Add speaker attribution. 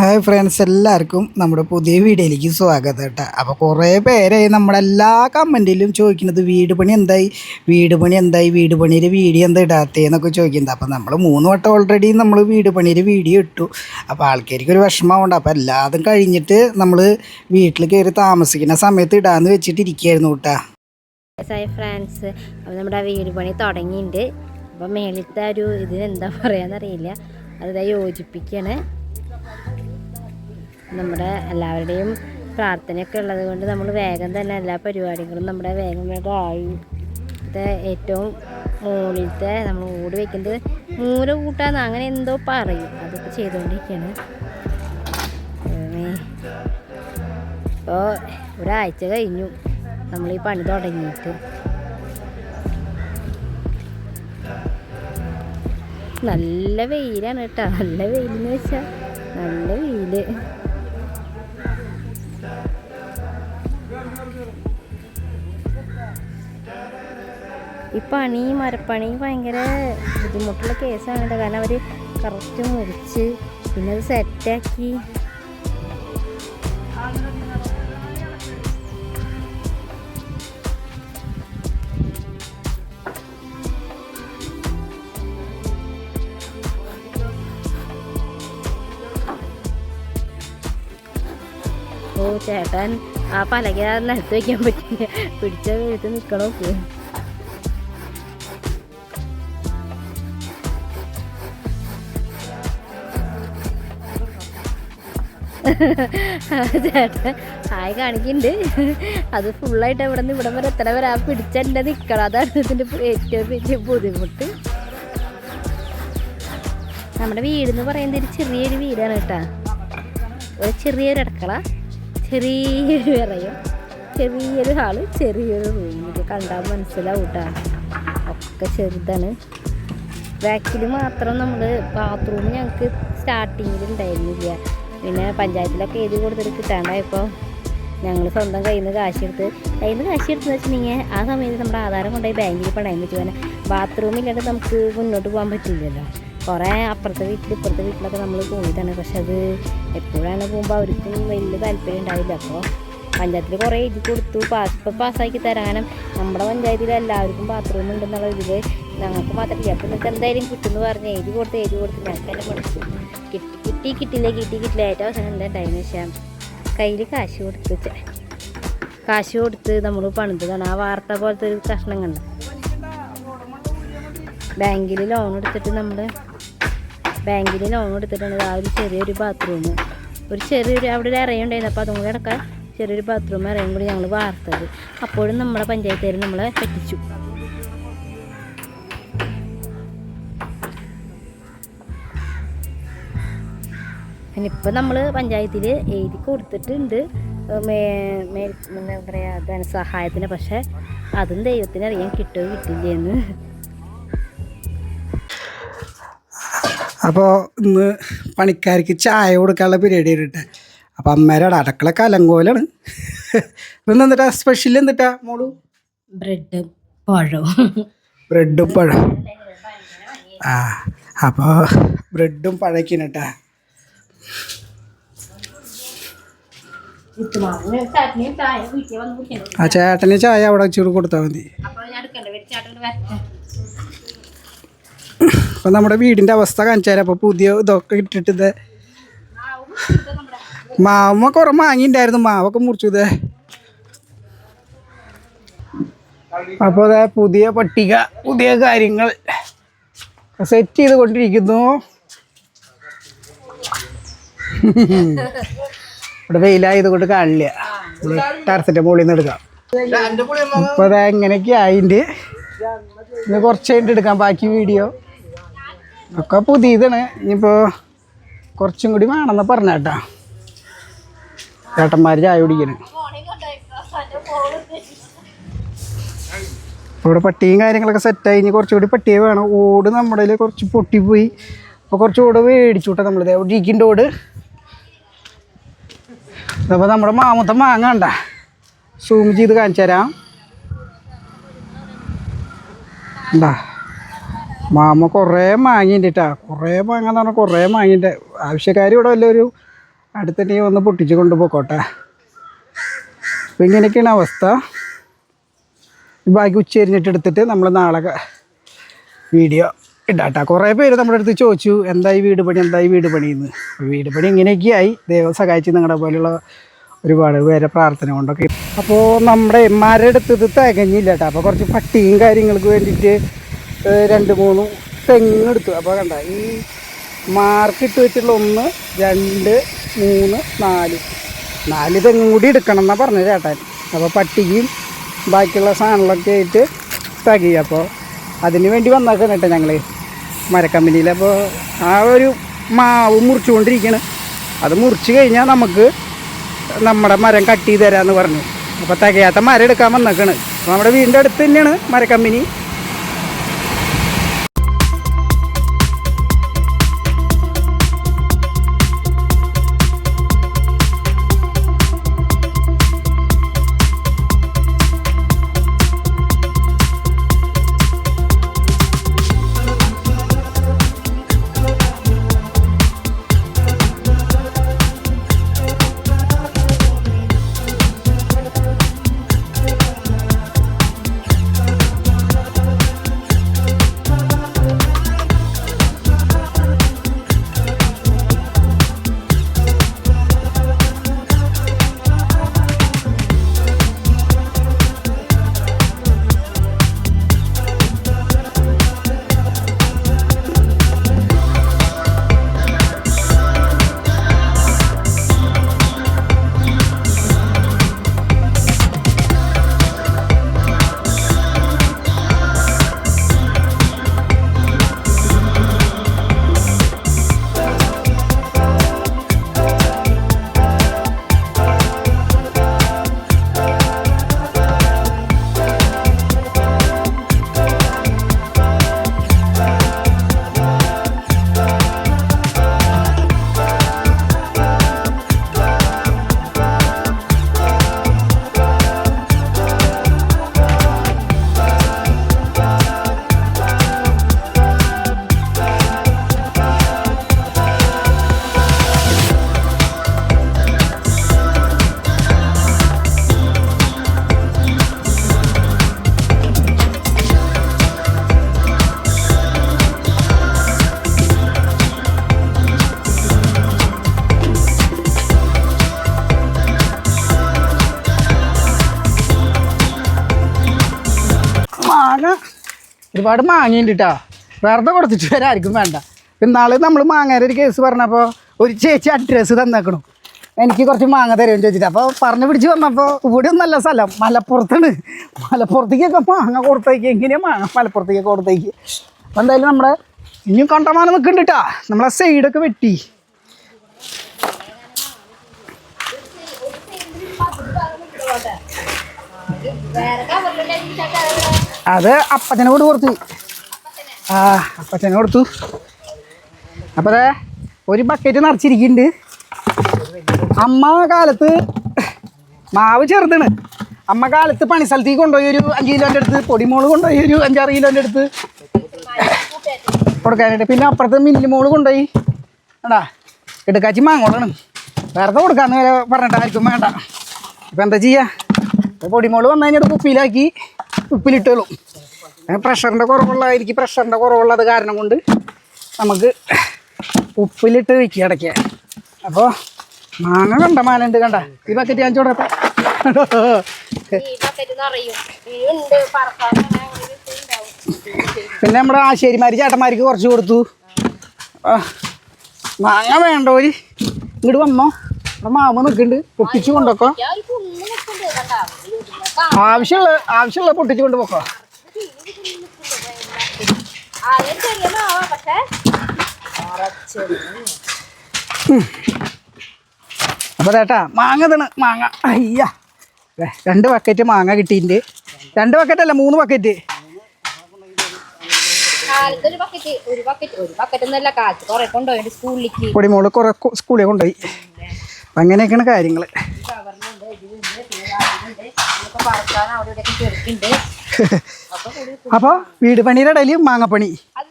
Speaker 1: Hi friends എല്ലാവർക്കും നമ്മുടെ പുതിയ വീഡിയോയിലേക്ക് സ്വാഗതം കേട്ടോ. അപ്പോൾ കുറേ പേരായി നമ്മുടെ എല്ലാ കമന്റിലും ചോദിക്കുന്നത് വീട് പണി എന്തായി? വീട് പണി എന്തായി? വീട് പണിയുടെ വീഡിയോ എന്താ ഇടാത്തേന്നൊക്കെ ചോദിക്കുന്നത് അപ്പോൾ നമ്മൾ മൂന്ന് വട്ടം ഓൾറെഡി നമ്മൾ വീട് പണിയുടെ വീഡിയോ ഇട്ടു. അപ്പോൾ ആൾക്കാർക്ക് ഒരു വിഷമമുണ്ട്. അപ്പോൾ എല്ലാതും കഴിഞ്ഞിട്ട് നമ്മൾ വീട്ടിൽ കയറി താമസിക്കുന്ന സമയത്ത് ഇടാന്ന് വെച്ചിട്ട് ഇരിക്കുകയായിരുന്നു കേട്ടോ
Speaker 2: ഫ്രണ്ട്സ് അപ്പോൾ നമ്മുടെ വീട് പണി തുടങ്ങിയിട്ടുണ്ട്. അപ്പോൾ മേളിലത്തെ ഒരു ഇത് എന്താ പറയാന്നറിയില്ല. അത് യോജിപ്പിക്കുകയാണ് നമ്മുടെ എല്ലാവരുടെയും പ്രാർത്ഥനയൊക്കെ ഉള്ളത് കൊണ്ട് നമ്മൾ വേഗം തന്നെ എല്ലാ പരിപാടികളും നമ്മുടെ വേഗം വേഗം ആയി. ഏറ്റവും മുകളിലത്തെ നമ്മൾ ഓടി വെക്കുന്നത് മൂല കൂട്ടാന്ന് അങ്ങനെ എന്തോ പറയും. അതൊക്കെ ചെയ്തുകൊണ്ടിരിക്കുകയാണ്. ഇപ്പോൾ ഒരാഴ്ച കഴിഞ്ഞു. നമ്മൾ ഈ പണി തുടങ്ങിയിട്ട്. നല്ല വെയിലാണ് കേട്ടോ. നല്ല വെയിലെന്ന് വെച്ചാൽ നല്ല വെയിൽ. ഈ പണി മരപ്പണി ഭയങ്കര ബുദ്ധിമുട്ടുള്ള കേസാണ് കേട്ടോ കാരണം അവർ കറക്റ്റ് മുറിച്ച് പിന്നെ അത് സെറ്റാക്കി ഓ ചേട്ടൻ ആ പലക വയ്ക്കാൻ പറ്റില്ല പിടിച്ച എഴുത്ത് നിൽക്കണോ ചേട്ടൻ ഹായ് കാണിക്കുന്നുണ്ട് അത് ഫുള്ളായിട്ട് ഇവിടെ നിന്ന് ഇവിടെ വരെ എത്ര വരെ ആ പിടിച്ചെന്റെ നിൽക്കണം അതാണ് ഇതിന്റെ ഏറ്റവും വലിയ ബുദ്ധിമുട്ട്. നമ്മുടെ വീടെന്ന് പറയുന്നത് ഒരു ചെറിയൊരു വീടാണ് കേട്ടോ. ഒരു ചെറിയൊരു അടുക്കള ചെറിയൊരു വിറയും ചെറിയൊരു ഹാൾ ചെറിയൊരു റൂം. ഇത് കണ്ടാൽ മനസ്സിലാവും കേട്ടോ. ഒക്കെ ചെറുതാണ്. ബാക്കിൽ മാത്രം നമ്മൾ ബാത്റൂം ഞങ്ങൾക്ക് സ്റ്റാർട്ടിങ്ങിൽ ഉണ്ടായിരുന്നില്ല. പിന്നെ പഞ്ചായത്തിലൊക്കെ എഴുതി കൊടുത്തിട്ട് കിട്ടാണ്ടായപ്പോൾ ഞങ്ങൾ സ്വന്തം കയ്യിൽ നിന്ന് കാശെടുത്ത് കയ്യിൽ നിന്ന് കാശെടുത്തെന്ന് വെച്ചിട്ടുണ്ടെങ്കിൽ ആ സമയത്ത് നമ്മുടെ ആധാരം കൊണ്ടുപോയി ബാങ്കിൽ പണയം വെച്ച് പോകാൻ ബാത്റൂമില്ലാണ്ട് നമുക്ക് മുന്നോട്ട് പോകാൻ പറ്റില്ലല്ലോ. കുറേ അപ്പുറത്തെ വീട്ടിൽ ഇപ്പുറത്തെ വീട്ടിലൊക്കെ നമ്മൾ പോയതാണ് പക്ഷെ അത് എപ്പോഴാണ് പോകുമ്പോൾ അവർക്കും വലിയ താല്പര്യം ഉണ്ടാവില്ല. അപ്പോൾ പഞ്ചായത്തിൽ കുറേ എഴുതി കൊടുത്തു. പാസ് ഇപ്പോൾ പാസ്സാക്കി തരാനും നമ്മുടെ പഞ്ചായത്തിൽ എല്ലാവർക്കും ബാത്റൂം ഉണ്ടെന്നുള്ള ഇതിൽ ഞങ്ങൾക്ക് മാത്രമല്ല അപ്പോൾ നിങ്ങൾക്ക് എന്തായാലും കിട്ടുമെന്ന് പറഞ്ഞ് എഴുതി കൊടുത്ത് എഴുതി കൊടുത്ത് ഞങ്ങൾക്ക് തന്നെ പഠിച്ചു കിട്ടി. കിട്ടി കിട്ടില്ല കിട്ടി കിട്ടില്ല ഏറ്റവും അവസാനം എന്താ ടൈം വെച്ചാൽ കയ്യിൽ കാശ് കൊടുത്ത് ചെ- കാശ് കൊടുത്ത് നമ്മൾ പണിതാണ് ആ വാർത്ത പോലത്തെ ഒരു കഷ്ണം കണ്ട. ബാങ്കിൽ ലോൺ എടുത്തിട്ട് നമ്മൾ ബാങ്കിൽ ലോൺ എടുത്തിട്ടുണ്ട് ആ ഒരു ചെറിയൊരു ബാത്റൂം ഒരു ചെറിയൊരു അവിടെ ഒരു ഇറയുണ്ടായിരുന്നു അപ്പോൾ അതും കൂടി ചെറിയൊരു ബാത്റൂം ഇറയും കൂടി ഞങ്ങൾ വാർത്തത്. അപ്പോഴും നമ്മുടെ പഞ്ചായത്തുകാർ നമ്മളെ പറ്റിച്ചു. ഇനിയിപ്പോൾ നമ്മൾ പഞ്ചായത്തിൽ എഴുതി കൊടുത്തിട്ടുണ്ട്. മേ മേ എന്താ പറയുക ധനസഹായത്തിന്. പക്ഷേ അതും ദൈവത്തിന് അറിയാൻ കിട്ടുമോ കിട്ടില്ലെന്ന്.
Speaker 1: അപ്പോൾ ഇന്ന് പണിക്കാർക്ക് ചായ കൊടുക്കാനുള്ള പരിപാടി ഇട്ടെ അപ്പോൾ അമ്മേരുടെ അടക്കള കലങ്കോലാണ് ഇന്ന് എന്നിട്ടാ സ്പെഷ്യൽ എന്നിട്ടാ മോളു?
Speaker 2: ബ്രെഡ് പഴം.
Speaker 1: ബ്രെഡും പഴം. ആ അപ്പോൾ ബ്രെഡും പഴയ്ക്കാണ് കേട്ടാ. ആ ചേട്ടന് ചായ അവിടെ വെച്ചിട്ട് കൊടുത്താൽ മതി. അപ്പം നമ്മുടെ വീടിന്റെ അവസ്ഥ കാണിച്ചാൽ അപ്പോൾ പുതിയ ഇതൊക്കെ ഇട്ടിട്ട് ഇത്. കൊറേ കുറേ മാങ്ങിണ്ടായിരുന്നു മാവൊക്കെ മുറിച്ചു ഇത്. അപ്പോൾ അതെ പുതിയ പട്ടിക പുതിയ കാര്യങ്ങൾ സെറ്റ് ചെയ്ത് കൊണ്ടിരിക്കുന്നു ഇവിടെ വെയിലായത് കൊണ്ട് കാണില്ല. ടെറസിന്റെ മുകളിൽ നിന്ന് എടുക്കാം. അപ്പോൾ അതെ എങ്ങനെയൊക്കെ ഇന്ന് കുറച്ച് കഴിഞ്ഞിട്ട് എടുക്കാം ബാക്കി വീഡിയോ. ഒക്കെ പുതിയതാണ്. ഇനിയിപ്പോൾ കുറച്ചും കൂടി വേണമെന്ന് പറഞ്ഞ കേട്ടാ. ചേട്ടന്മാർ ചായ കുടിക്കണ്. ഇവിടെ പട്ടിയും കാര്യങ്ങളൊക്കെ സെറ്റായി ഇനി കുറച്ചുകൂടി പട്ടിയെ വേണം. ഓട് നമ്മുടെ കുറച്ച് പൊട്ടിപ്പോയി. അപ്പോൾ കുറച്ച് ഓട് മേടിച്ചു വിട്ടാ നമ്മളിത് അവിടെ ഇരിക്കുന്നുണ്ട് ഓട്. അപ്പോൾ നമ്മുടെ മാമത്തെ മാങ്ങ കണ്ട. സൂം ചെയ്ത് കാണിച്ചു തരാം. എന്താ മാമ കുറേ മാങ്ങിണ്ടിട്ടാ കുറേ മാങ്ങ എന്ന് പറഞ്ഞാൽ കുറേ മാങ്ങിണ്ട് ആവശ്യക്കാർ ഇവിടെ വല്ല ഒരു അടുത്തിട്ട് ഒന്ന് പൊട്ടിച്ച് കൊണ്ടുപോയിക്കോട്ടെ. അപ്പം ഇങ്ങനെയൊക്കെയാണ് അവസ്ഥ. ബാക്കി ഉച്ചരിഞ്ഞിട്ട് എടുത്തിട്ട് നമ്മൾ നാളെ വീഡിയോ ഇടാട്ടാ. കുറേ പേര് നമ്മുടെ അടുത്ത് ചോദിച്ചു എന്തായി വീട് പണി? എന്തായി വീട് പണിയെന്ന്? വീട് പണി ഇങ്ങനെയൊക്കെയായി. ദൈവം സഹായിച്ച് നിങ്ങളുടെ പോലെയുള്ള ഒരുപാട് പേരെ പ്രാർത്ഥന കൊണ്ടൊക്കെ. അപ്പോൾ നമ്മുടെ മരെടുത്തത് തികഞ്ഞില്ല കേട്ടോ അപ്പോൾ കുറച്ച് പട്ടിയും കാര്യങ്ങൾക്ക് വേണ്ടിയിട്ട് രണ്ട് മൂന്ന് തെങ്ങ് എടുത്തു അപ്പോൾ കണ്ട ഈ മാർക്കിട്ട് വെച്ചിട്ടുള്ള ഒന്ന് രണ്ട് മൂന്ന് നാല്. നാല് തെങ്ങും കൂടി എടുക്കണം എന്നാണ് പറഞ്ഞത് ചേട്ടാൻ അപ്പോൾ പട്ടിക്കും ബാക്കിയുള്ള സാധനങ്ങളൊക്കെ ആയിട്ട് തകി അപ്പോൾ അതിന് വേണ്ടി വന്നേക്കാണ് കേട്ടോ ഞങ്ങൾ മരക്കമ്പനിയിൽ അപ്പോൾ ആ ഒരു മാവ് മുറിച്ചുകൊണ്ടിരിക്കുകയാണ് അത് മുറിച്ച് കഴിഞ്ഞാൽ നമുക്ക് നമ്മുടെ മരം കട്ട് ചെയ്ത് തരാമെന്ന് പറഞ്ഞു. അപ്പോൾ തികയാത്ത മരം എടുക്കാൻ വന്നേക്കാണ്. അപ്പോൾ നമ്മുടെ വീടിന്റെ അടുത്ത് തന്നെയാണ് മരക്കമ്പനി. ഒരുപാട് മാങ്ങയുണ്ട് കേട്ടോ വെറുതെ കൊടുത്തിട്ട് വരായിരിക്കും വേണ്ട. ഇന്നാൾ നമ്മൾ മാങ്ങേരെ ഒരു കേസ് പറഞ്ഞപ്പോൾ ഒരു ചേച്ചി അഡ്രസ്സ് തന്നേക്കണു. എനിക്ക് കുറച്ച് മാങ്ങ തരുമെന്ന് ചോദിച്ചിട്ട്. അപ്പോൾ പറഞ്ഞു പിടിച്ച് വന്നപ്പോൾ ഇവിടെ ഒന്നല്ല സ്ഥലം. മലപ്പുറത്താണ്. മലപ്പുറത്തേക്കൊക്കെ മാങ്ങ കൊടുത്തേക്ക്. എങ്ങനെയാണ് മാങ്ങ മലപ്പുറത്തേക്ക് കൊടുത്തേക്ക്? അപ്പോൾ എന്തായാലും നമ്മുടെ ഇനിയും കണ്ടമാനം നിൽക്കുന്നുണ്ട് കേട്ടോ നമ്മളെ സൈഡൊക്കെ വെട്ടി. അത് അപ്പച്ചനെ കൊണ്ട് കൊടുത്തു. ആ അപ്പച്ചനെ കൊടുത്തു. അപ്പോൾ ഒരു ബക്കറ്റ് നിറച്ചിരിക്കുന്നുണ്ട്. അമ്മ കാലത്ത് മാവ് ചെറുതാണ്. അമ്മ കാലത്ത് പണി സ്ഥലത്തേക്ക് കൊണ്ടുപോയി ഒരു അഞ്ച് കിലോന്റെ അടുത്ത് പൊടിമോൾ കൊണ്ടുപോയി ഒരു അഞ്ചാറ് കിലോന്റെ അടുത്ത് കൊടുക്കാനായിട്ട്. പിന്നെ അപ്പുറത്ത് മില്ല് മോൾ കൊണ്ടുപോയി. വേണ്ടാ എടുക്കാച്ചി മാങ്ങോളാണ് വെറുതെ കൊടുക്കാമെന്ന് പറഞ്ഞിട്ട് ആർക്കും വേണ്ട. ഇപ്പം എന്താ ചെയ്യുക പൊടിമോൾ വന്നു കഴിഞ്ഞാൽ കുപ്പിയിലാക്കി. ഉപ്പിലിട്ടോളും. പ്രഷറിന്റെ കുറവുള്ള എനിക്ക് പ്രഷറിന്റെ കുറവുള്ളത് കാരണം കൊണ്ട് നമുക്ക് ഉപ്പിലിട്ട് വയ്ക്കുക ഇടയ്ക്ക്. അപ്പോൾ മാങ്ങ കണ്ട മാലുണ്ട് കണ്ട. ഈ ബക്കറ്റ് ഞാൻ ചോടത്തെ പിന്നെ നമ്മുടെ ആശേരിമാര് ചേട്ടന്മാർക്ക് കുറച്ച് കൊടുത്തു. മാങ്ങ വേണ്ട ഒരു ഇങ്ങോട്ട് വന്നോ. നമ്മുടെ മാമ നിൽക്കുന്നുണ്ട്. പൊട്ടിച്ചു കൊണ്ടൊക്കോ ആവശ്യമുള്ള ആവശ്യമുള്ള പൊട്ടിച്ചു കൊണ്ട് പോക്കോ. അപ്പൊ ചേട്ടാ മാങ്ങ തണ് മാങ്ങ. അയ്യ. രണ്ട് ബക്കറ്റ് മാങ്ങ കിട്ടിയിട്ടുണ്ട്. രണ്ട് ബക്കറ്റ് അല്ല മൂന്ന് ബക്കറ്റ്
Speaker 2: പൊടിമോൾ കുറെ
Speaker 1: സ്കൂളിൽ കൊണ്ടുപോയി. അങ്ങനെയൊക്കെയാണ് കാര്യങ്ങൾ
Speaker 2: പറക്കാൻ അവിടെ ഇവിടെയൊക്കെ ചെറുക്കുണ്ട്
Speaker 1: അപ്പോൾ വീട് പണിയുടെ ഇടയിൽ മാങ്ങപ്പണി.
Speaker 2: അത്.